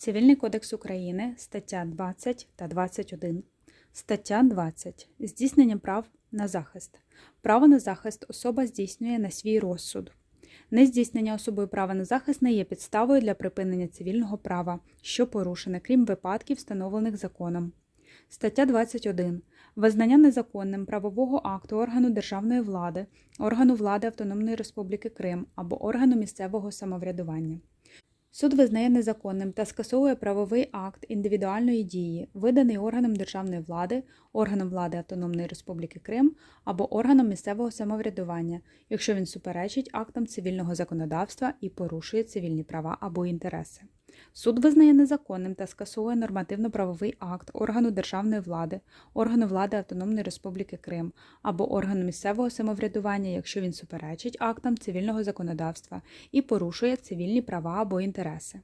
Цивільний кодекс України, стаття 20 та 21. Стаття 20. Здійснення прав на захист. Право на захист особа здійснює на свій розсуд. Нездійснення особою права на захист не є підставою для припинення цивільного права, що порушене, крім випадків, встановлених законом. Стаття 21. Визнання незаконним правового акту органу державної влади, органу влади Автономної Республіки Крим або органу місцевого самоврядування. Суд визнає незаконним та скасовує правовий акт індивідуальної дії, виданий органом державної влади, органом влади Автономної Республіки Крим або органом місцевого самоврядування, якщо він суперечить актам цивільного законодавства і порушує цивільні права або інтереси. Суд визнає незаконним та скасовує нормативно-правовий акт органу державної влади, органу влади Автономної Республіки Крим або органу місцевого самоврядування, якщо він суперечить актам цивільного законодавства і порушує цивільні права або інтереси.